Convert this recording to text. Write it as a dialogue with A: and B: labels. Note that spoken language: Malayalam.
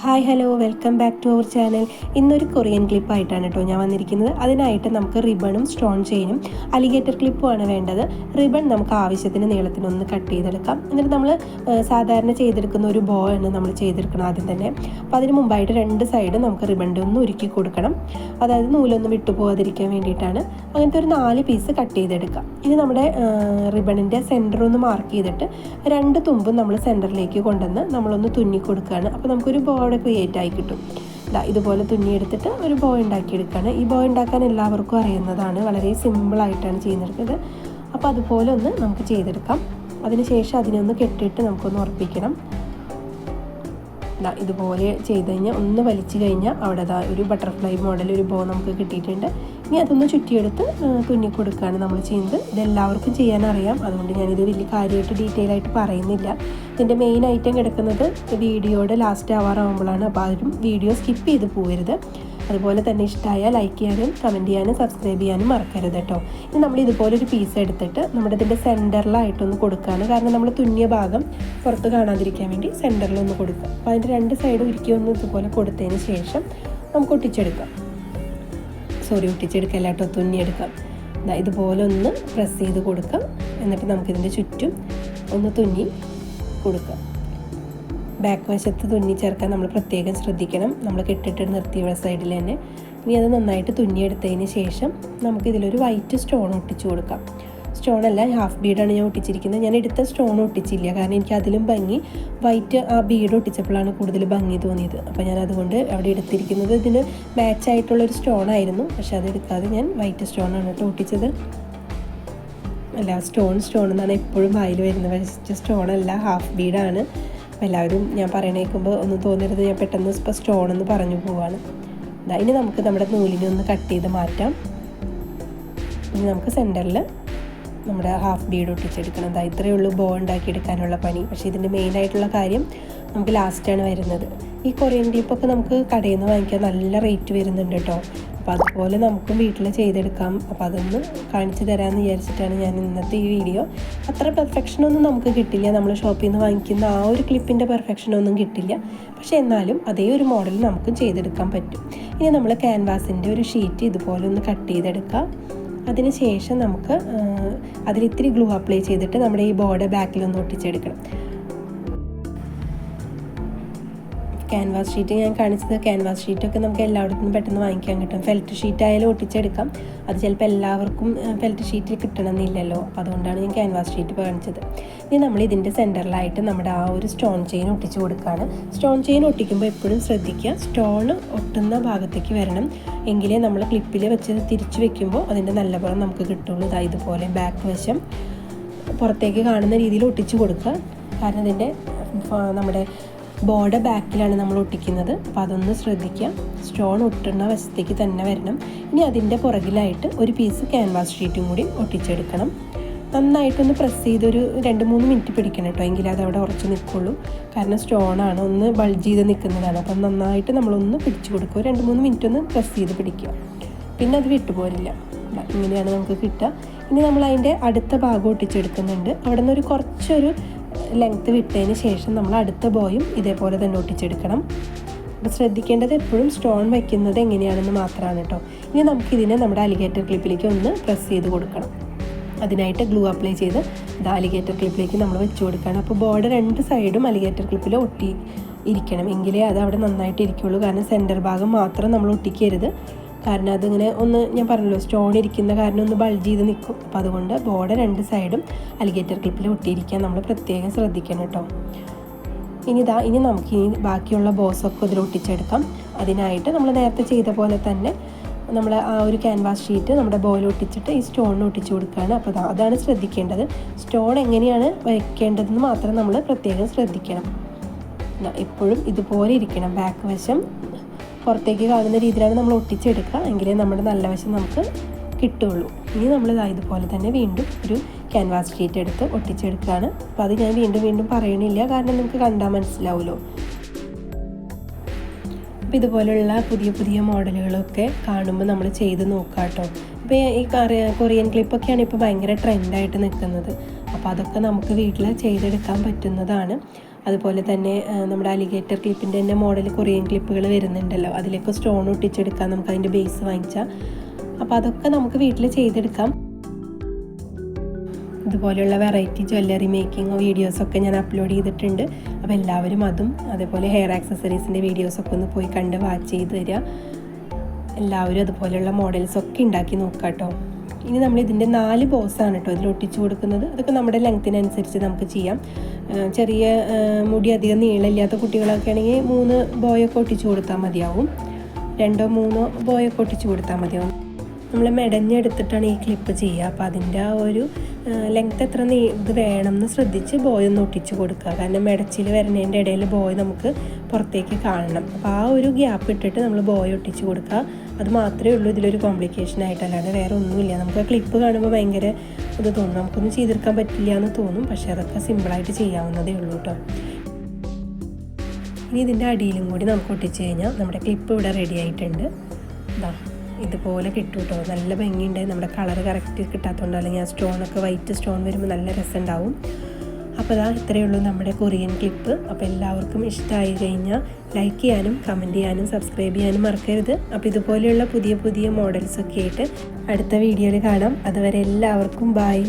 A: Hi hello welcome back to our channel. ഇന്നൊരു കൊറിയൻ ക്ലിപ്പായിട്ടാണ് കേട്ടോ ഞാൻ വന്നിരിക്കുന്നത്. അതിനായിട്ട് നമുക്ക് റിബണും സ്റ്റോൺ ചെയിനും അലിഗേറ്റർ ക്ലിപ്പുമാണ് വേണ്ടത്. റിബൺ നമുക്ക് ആവശ്യത്തിന് നീളത്തിനൊന്ന് കട്ട് ചെയ്തെടുക്കാം. എന്നിട്ട് നമ്മൾ സാധാരണ ചെയ്തെടുക്കുന്ന ഒരു ബോ ആണ് നമ്മൾ ചെയ്തെടുക്കണം ആദ്യം തന്നെ. അപ്പോൾ അതിന് മുമ്പായിട്ട് രണ്ട് സൈഡ് നമുക്ക് റിബണിന്റെ ഒന്ന് ഉരുക്കി കൊടുക്കണം. അതായത് നൂലൊന്നും വിട്ടുപോകാതിരിക്കാൻ വേണ്ടിയിട്ടാണ്. അങ്ങനത്തെ ഒരു നാല് പീസ് കട്ട് ചെയ്തെടുക്കാം. ഇനി നമ്മുടെ റിബണിന്റെ സെന്റർ ഒന്ന് മാർക്ക് ചെയ്തിട്ട് രണ്ട് തുമ്പും നമ്മൾ സെന്ററിലേക്ക് കൊണ്ടുവന്ന് നമ്മളൊന്ന് തുന്നി കൊടുക്കുകയാണ്. അപ്പോൾ നമുക്കൊരു ബോ അവിടെ ക്രിയേറ്റ് ആയി കിട്ടും. ദാ ഇതുപോലെ തുന്നിയെടുത്തിട്ട് ഒരു ബോ ഉണ്ടാക്കിയെടുക്കുകയാണ്. ഈ ബോ ഉണ്ടാക്കാൻ എല്ലാവർക്കും അറിയുന്നതാണ്. വളരെ സിമ്പിളായിട്ടാണ് ചെയ്യുന്നത് അപ്പോൾ അതുപോലെ ഒന്ന് നമുക്ക് ചെയ്തെടുക്കാം. അതിനുശേഷം അതിനെ ഒന്ന് കെട്ടിയിട്ട് നമുക്കൊന്ന് ഉറപ്പിക്കണം. ഇതുപോലെ ചെയ്ത് കഴിഞ്ഞാൽ ഒന്ന് വലിച്ചു കഴിഞ്ഞാൽ അവിടെ ഒരു ബട്ടർഫ്ലൈ മോഡൽ ഒരു ബോ നമുക്ക് കിട്ടിയിട്ടുണ്ട്. ഇനി അതൊന്ന് ചുറ്റിയെടുത്ത് തുന്നി കൊടുക്കുകയാണ് നമ്മൾ ചെയ്യുന്നത്. ഇതെല്ലാവർക്കും ചെയ്യാൻ അറിയാം. അതുകൊണ്ട് ഞാനിത് വലിയ കാര്യമായിട്ട് ഡീറ്റെയിൽ ആയിട്ട് പറയുന്നില്ല. ഇതിന്റെ മെയിൻ ഐറ്റം കിടക്കുന്നത് വീഡിയോയുടെ ലാസ്റ്റ് ആവാറാകുമ്പോഴാണ് അപ്പോൾ ആരും വീഡിയോ സ്കിപ്പ് ചെയ്ത് പോകരുത് അതുപോലെ തന്നെ ഇഷ്ടമായാൽ ലൈക്ക് ചെയ്യാനും കമന്റ് ചെയ്യാനും സബ്സ്ക്രൈബ് ചെയ്യാനും മറക്കരുത് കേട്ടോ ഇനി നമ്മൾ ഇതുപോലൊരു പീസ് എടുത്തിട്ട് നമ്മുടെ ഇതിന്റെ സെന്ററിലായിട്ടൊന്ന് കൊടുക്കുകയാണ് കാരണം നമ്മൾ തുന്നിയ ഭാഗം പുറത്ത് കാണാതിരിക്കാൻ വേണ്ടി സെന്ററിലൊന്ന് കൊടുക്കുക. അപ്പോൾ അതിന്റെ രണ്ട് സൈഡ് ഉരുക്കി ഒന്ന് ഇതുപോലെ കൊടുത്തതിന് ശേഷം നമുക്ക് ഒട്ടിച്ചെടുക്കാം. സോറി ഒട്ടിച്ചെടുക്കല്ല കേട്ടോ തുന്നിയെടുക്കാം. ഇതുപോലെ ഒന്ന് പ്രസ് ചെയ്ത് കൊടുക്കാം. എന്നിട്ട് നമുക്കിതിന്റെ ചുറ്റും ഒന്ന് തുന്നി കൊടുക്കാം. ബാക്ക് വശത്ത് തുന്നി ചേർക്കാൻ നമ്മൾ പ്രത്യേകം ശ്രദ്ധിക്കണം. നമ്മൾ കെട്ടിട്ട് നിർത്തിയ സൈഡിൽ തന്നെ. ഇനി അത് നന്നായിട്ട് തുന്നിയെടുത്തതിന് ശേഷം നമുക്ക് ഇതിലൊരു വൈറ്റ് സ്റ്റോൺ ഒട്ടിച്ചു കൊടുക്കാം. സ്റ്റോൺ അല്ല ഹാഫ് ബീഡാണ് ഞാൻ ഒട്ടിച്ചിരിക്കുന്നത്. ഞാൻ എടുത്ത സ്റ്റോൺ ഒട്ടിച്ചില്ല. കാരണം എനിക്ക് അതിലും ഭംഗി വൈറ്റ് ആ ബീഡ് ഒട്ടിച്ചപ്പോഴാണ് കൂടുതൽ ഭംഗി തോന്നിയത്. അപ്പോൾ ഞാൻ അതുകൊണ്ട് അവിടെ എടുത്തിരിക്കുന്നത് ഇതിന് മാച്ച് ആയിട്ടുള്ളൊരു സ്റ്റോൺ ആയിരുന്നു. പക്ഷേ അതെടുക്കാതെ ഞാൻ വൈറ്റ് സ്റ്റോൺ ആണ് കേട്ടോ ഒട്ടിച്ചത്. അല്ല സ്റ്റോൺ സ്റ്റോൺ എന്നാണ് എപ്പോഴും വായിൽ വരുന്നത്. സ്റ്റോൺ അല്ല ഹാഫ് ബീഡാണ് എല്ലാവരും ഞാൻ പറയണേക്കുമ്പോൾ ഒന്ന് തോന്നരുത് ഞാൻ പെട്ടെന്ന് ഇപ്പോൾ സ്റ്റോൺ എന്ന് പറഞ്ഞു പോവാണ്. ഇനി നമുക്ക് നമ്മുടെ നൂലിനെ ഒന്ന് കട്ട് ചെയ്ത് മാറ്റാം. ഇനി നമുക്ക് സെന്ററിൽ നമ്മുടെ ഹാഫ് ബീഡ് ഒട്ടിച്ചെടുക്കണം. അതായത് ഇത്രയേ ഉള്ളൂ ബോ ഉണ്ടാക്കി എടുക്കാനുള്ള പണി. പക്ഷേ ഇതിന്റെ മെയിനായിട്ടുള്ള കാര്യം നമുക്ക് ലാസ്റ്റാണ് വരുന്നത്. ഈ കൊറിയൻ ടീപ്പൊക്കെ നമുക്ക് കടയിൽ നിന്ന് വാങ്ങിക്കാൻ നല്ല റേറ്റ് വരുന്നുണ്ട് കേട്ടോ. അപ്പോൾ അതുപോലെ നമുക്കും വീട്ടിൽ ചെയ്തെടുക്കാം. അപ്പോൾ അതൊന്ന് കാണിച്ചു തരാമെന്ന് വിചാരിച്ചിട്ടാണ് ഞാൻ ഇന്നത്തെ ഈ വീഡിയോ അത്ര പെർഫെക്ഷനൊന്നും നമുക്ക് കിട്ടില്ല. നമ്മൾ ഷോപ്പിൽ നിന്ന് വാങ്ങിക്കുന്ന ആ ഒരു ക്ലിപ്പിന്റെ പെർഫെക്ഷനൊന്നും കിട്ടില്ല. പക്ഷേ എന്നാലും അതേ ഒരു മോഡൽ നമുക്കും ചെയ്തെടുക്കാൻ പറ്റും. ഇനി നമ്മൾ ക്യാൻവാസിന്റെ ഒരു ഷീറ്റ് ഇതുപോലെ ഒന്ന് കട്ട് ചെയ്തെടുക്കാം. അതിനുശേഷം നമുക്ക് അതിൽ ഇത്തിരി ഗ്ലൂ അപ്ലൈ ചെയ്തിട്ട് നമ്മുടെ ഈ ബോർഡ് ബാക്കിലൊന്ന് ഒട്ടിച്ചെടുക്കണം. ക്യാൻവാസ് ഷീറ്റ് ഞാൻ കാണിച്ചത് ക്യാൻവാസ് ഷീറ്റൊക്കെ നമുക്ക് എല്ലായിടത്തും പെട്ടെന്ന് വാങ്ങിക്കാൻ കിട്ടും. ഫെൽറ്റ് ഷീറ്റ് ആയാലും ഒട്ടിച്ചെടുക്കാം. അത് ചിലപ്പോൾ എല്ലാവർക്കും ഫെൽറ്റ് ഷീറ്റ് കിട്ടണമെന്നില്ലല്ലോ. അപ്പോൾ അതുകൊണ്ടാണ് ഞാൻ ക്യാൻവാസ് ഷീറ്റ് കാണിച്ചത്. ഇനി നമ്മൾ ഇതിന്റെ സെന്ററിലായിട്ട് നമ്മുടെ ആ ഒരു സ്റ്റോൺ ചെയിൻ ഒട്ടിച്ച് കൊടുക്കുകയാണ്. സ്റ്റോൺ ചെയിൻ ഒട്ടിക്കുമ്പോൾ എപ്പോഴും ശ്രദ്ധിക്കുക. സ്റ്റോൺ ഒട്ടുന്ന ഭാഗത്തേക്ക് വരണം. എങ്കിലേ നമ്മൾ ക്ലിപ്പിൽ വെച്ച് തിരിച്ചു വെക്കുമ്പോൾ അതിന്റെ നല്ല പോലെ നമുക്ക് കിട്ടുള്ളൂ. ഇതാ ഇതുപോലെ ബാക്ക് വശം. പുറത്തേക്ക് കാണുന്ന രീതിയിൽ ഒട്ടിച്ച് കൊടുക്കുക. കാരണം ഇതിന്റെ നമ്മുടെ ബോർഡ് ബാക്കിലാണ് നമ്മൾ ഒട്ടിക്കുന്നത്. അപ്പോൾ അതൊന്ന് ശ്രദ്ധിക്കുക സ്റ്റോൺ ഒട്ടുന്ന വശത്തേക്ക് തന്നെ വരണം. ഇനി അതിന്റെ പുറകിലായിട്ട് ഒരു പീസ് ക്യാൻവാസ് ഷീറ്റും കൂടി ഒട്ടിച്ചെടുക്കണം. നന്നായിട്ടൊന്ന് പ്രസ് ചെയ്തൊരു രണ്ട് മൂന്ന് മിനിറ്റ് പിടിക്കണം കേട്ടോ എങ്കിൽ അത് അവിടെ ഉറച്ച് നിൽക്കുള്ളൂ. കാരണം സ്റ്റോണാണ് ഒന്ന് ബൾജ് ചെയ്ത് നിൽക്കുന്നതാണ്. അപ്പം നന്നായിട്ട് നമ്മളൊന്ന് പിടിച്ചു കൊടുക്കുക. രണ്ട് മൂന്ന് മിനിറ്റ് ഒന്ന് പ്രസ് ചെയ്ത് പിടിക്കുക. പിന്നെ അത് വിട്ടുപോരില്ല ഇങ്ങനെയാണ് നമുക്ക് കിട്ടുക. ഇനി നമ്മൾ അതിന്റെ അടുത്ത ഭാഗം ഒട്ടിച്ചെടുക്കുന്നുണ്ട്. അവിടെ നിന്ന് ഒരു കുറച്ചൊരു ലെങ്ത്ത് വിട്ടതിന് ശേഷം നമ്മൾ അടുത്ത ബോയും ഇതേപോലെ തന്നെ ഒട്ടിച്ചെടുക്കണം. അപ്പോൾ ശ്രദ്ധിക്കേണ്ടത് എപ്പോഴും സ്റ്റോൺ വയ്ക്കുന്നത് എങ്ങനെയാണെന്ന് മാത്രമാണ് കേട്ടോ. ഇനി നമുക്കിതിനെ നമ്മുടെ അലിഗേറ്റർ ക്ലിപ്പിലേക്ക് ഒന്ന് പ്രസ് ചെയ്ത് കൊടുക്കണം. അതിനായിട്ട് ഗ്ലൂ അപ്ലൈ ചെയ്ത് ഇത് അലിഗേറ്റർ ക്ലിപ്പിലേക്ക് നമ്മൾ വെച്ച് കൊടുക്കണം അപ്പോൾ ബോർഡ് രണ്ട് സൈഡും അലിഗേറ്റർ ക്ലിപ്പിൽ ഒട്ടി ഇരിക്കണം. എങ്കിലേ അത് അവിടെ നന്നായിട്ട് ഇരിക്കുകയുള്ളൂ കാരണം സെന്റർ ഭാഗം മാത്രം നമ്മൾ ഒട്ടിക്കരുത്. കാരണം അതിങ്ങനെ ഒന്ന് ഞാൻ പറഞ്ഞല്ലോ സ്റ്റോൺ ഇരിക്കുന്ന കാരണം ഒന്ന് ബൾജ് ചെയ്ത് നിൽക്കും അപ്പോൾ അതുകൊണ്ട് ബോർഡ് രണ്ട് സൈഡും അലിഗേറ്റർ ക്ലിപ്പിൽ ഒട്ടിയിരിക്കാൻ നമ്മൾ പ്രത്യേകം ശ്രദ്ധിക്കണം കേട്ടോ. ഇനി ഇതാ ഇനി നമുക്ക് ഇനി ബാക്കിയുള്ള ബോസൊക്കെ ഇതിൽ ഒട്ടിച്ചെടുക്കാം. അതിനായിട്ട് നമ്മൾ നേരത്തെ ചെയ്ത പോലെ തന്നെ നമ്മൾ ആ ഒരു ക്യാൻവാസ് ഷീറ്റ് നമ്മുടെ ബോയിൽ ഒട്ടിച്ചിട്ട് ഈ സ്റ്റോണിന് ഒട്ടിച്ചു കൊടുക്കുകയാണ് അപ്പോൾ അതാണ് ശ്രദ്ധിക്കേണ്ടത്. സ്റ്റോൺ എങ്ങനെയാണ് വയ്ക്കേണ്ടതെന്ന് മാത്രം നമ്മൾ പ്രത്യേകം ശ്രദ്ധിക്കണം. എപ്പോഴും ഇതുപോലെ ഇരിക്കണം. ബാക്ക് വശം പുറത്തേക്ക് കാണുന്ന രീതിയിലാണ് നമ്മൾ ഒട്ടിച്ചെടുക്കുക. എങ്കിലേ നമ്മുടെ നല്ല വശം നമുക്ക് കിട്ടുള്ളൂ ഇനി നമ്മൾ ഇതുപോലെ തന്നെ വീണ്ടും ഒരു ക്യാൻവാസ് ഷീറ്റ് എടുത്ത് ഒട്ടിച്ചെടുക്കുകയാണ്. അപ്പോൾ അത് ഞാൻ വീണ്ടും വീണ്ടും പറയണില്ല. കാരണം നിങ്ങൾക്ക് കണ്ടാൽ മനസ്സിലാവുമല്ലോ. അപ്പോൾ ഇതുപോലുള്ള പുതിയ പുതിയ മോഡലുകളൊക്കെ കാണുമ്പോൾ നമ്മൾ ചെയ്ത് നോക്കാം കേട്ടോ. ഇപ്പോൾ ഈ കൊറിയൻ ക്ലിപ്പൊക്കെയാണ് ഇപ്പോൾ ഭയങ്കര ട്രെൻഡായിട്ട് നിൽക്കുന്നത്. അപ്പോൾ അതൊക്കെ നമുക്ക് വീട്ടിൽ ചെയ്തെടുക്കാൻ പറ്റുന്നതാണ്. അതുപോലെ തന്നെ നമ്മുടെ അലിഗേറ്റർ ക്ലിപ്പിന്റെ തന്നെ മോഡൽ കൊറിയൻ ക്ലിപ്പുകൾ വരുന്നുണ്ടല്ലോ. അതിലേക്ക് സ്റ്റോൺ ഒട്ടിച്ചെടുക്കാം നമുക്ക് അതിന്റെ ബേസ് വാങ്ങിച്ചാൽ അപ്പോൾ അതൊക്കെ നമുക്ക് വീട്ടിൽ ചെയ്തെടുക്കാം. ഇതുപോലെയുള്ള വെറൈറ്റി ജ്വല്ലറി മേക്കിംഗ് വീഡിയോസൊക്കെ ഞാൻ അപ്ലോഡ് ചെയ്തിട്ടുണ്ട്. അപ്പോൾ എല്ലാവരും അതും അതേപോലെ ഹെയർ ആക്സസറീസിന്റെ വീഡിയോസൊക്കെ ഒന്ന് പോയി കണ്ട് വാച്ച് ചെയ്ത് തരിക എല്ലാവരും അതുപോലെയുള്ള മോഡൽസൊക്കെ ഉണ്ടാക്കി നോക്കുക കേട്ടോ ഇനി നമ്മൾ ഇതിന്റെ നാല് ബോസാണ് കേട്ടോ ഇതിൽ ഒട്ടിച്ചു കൊടുക്കുന്നത്. അതൊക്കെ നമ്മുടെ ലെങ്ത്തിനനുസരിച്ച് നമുക്ക് ചെയ്യാം. ചെറിയ മുടി അധികം നീളമില്ലാത്ത കുട്ടികളൊക്കെ ആണെങ്കിൽ മൂന്ന് ബോയൊക്കെ ഒട്ടിച്ചു കൊടുത്താൽ മതിയാവും. രണ്ടോ മൂന്നോ ബോയൊക്കെ ഒട്ടിച്ചു കൊടുത്താൽ മതിയാവും. നമ്മൾ മെടഞ്ഞെടുത്തിട്ടാണ് ഈ ക്ലിപ്പ് ചെയ്യുക. അപ്പോൾ അതിന്റെ ആ ഒരു ലെങ്ത് എത്ര നീ ഇത് വേണം എന്ന് ശ്രദ്ധിച്ച് ബോയ് ഒന്ന് ഒട്ടിച്ച് കൊടുക്കുക. കാരണം മെടച്ചിൽ വരുന്നതിന്റെ ഇടയിൽ ബോയ് നമുക്ക് പുറത്തേക്ക് കാണണം. അപ്പോൾ ആ ഒരു ഗ്യാപ്പ് ഇട്ടിട്ട് നമ്മൾ ബോയ് ഒട്ടിച്ച് കൊടുക്കുക. അത് മാത്രമേ ഉള്ളൂ ഇതിലൊരു കോംപ്ലിക്കേഷൻ ആയിട്ട്. അല്ലാതെ വേറെ ഒന്നുമില്ല. നമുക്ക് ക്ലിപ്പ് കാണുമ്പോൾ ഭയങ്കര ഇത് തോന്നും. നമുക്കൊന്നും ചെയ്തെടുക്കാൻ പറ്റില്ല എന്ന് തോന്നും. പക്ഷേ അതൊക്കെ സിമ്പിളായിട്ട് ചെയ്യാവുന്നതേ ഉള്ളൂ കേട്ടോ. ഇനി ഇതിന്റെ അടിയിലും കൂടി നമുക്ക് ഒട്ടിച്ച് കഴിഞ്ഞാൽ നമ്മുടെ ക്ലിപ്പ് ഇവിടെ റെഡി ആയിട്ടുണ്ട്. ഇതാ ഇതുപോലെ കിട്ടും കേട്ടോ. നല്ല ഭംഗിയുണ്ട്. നമ്മുടെ കളർ കറക്റ്റ് കിട്ടാത്തതുകൊണ്ട് അല്ലെങ്കിൽ ആ സ്റ്റോണൊക്കെ വൈറ്റ് സ്റ്റോൺ വരുമ്പോൾ നല്ല രസമുണ്ടാവും അപ്പോൾ ഇതാ ഇത്രയേ ഉള്ളൂ നമ്മുടെ കൊറിയൻ ക്ലിപ്പ് അപ്പോൾ എല്ലാവർക്കും ഇഷ്ടമായി കഴിഞ്ഞാൽ ലൈക്ക് ചെയ്യാനും കമന്റ് ചെയ്യാനും സബ്സ്ക്രൈബ് ചെയ്യാനും മറക്കരുത്. അപ്പോൾ ഇതുപോലെയുള്ള പുതിയ പുതിയ മോഡൽസൊക്കെ ആയിട്ട് അടുത്ത വീഡിയോയിൽ കാണാം. അതുവരെ എല്ലാവർക്കും ബായ്